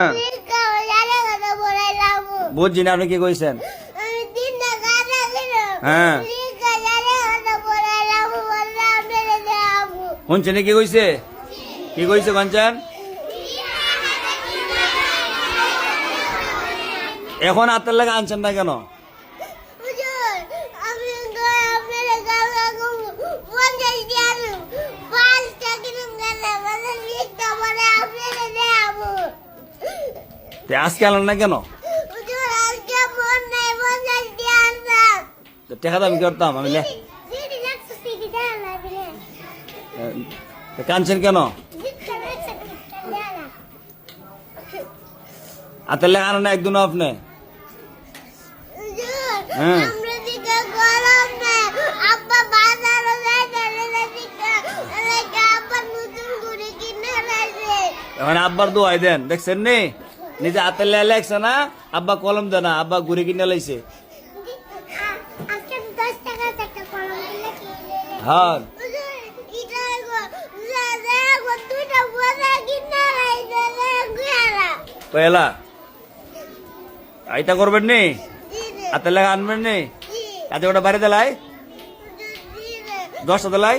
হ্যাঁ। বুঝছি না, আপনি কি কইছেন হ্যাঁ। শুনছেন কি কইছে কি কইছে কঞ্চান এখন আত্মার লাগে আনছেন না কেন তে আজকে আনলেন না কেন? টেকা দামি করতাম আমি কানছেন কেন? লাগে আনেন না একদিন আপনি? হ্যাঁ। আমরা দিকে গরম না আব্বা বাজারে যাই দিকে আব্বা নতুন করে কিনে রাখছে এখন আব্বার দোয়াই দেন দেখছেন নি? নিজে হাতের লে লেখছে না আব্বা কলম দেয় না আব্বা ঘুরে কিনে লাইছে। হ্যাঁ কিনে রাখছে করবেন নি? হাতের লেখা আনবেন নি? এত ওটা বাড়ি দেলাই? দশটা দেলাই?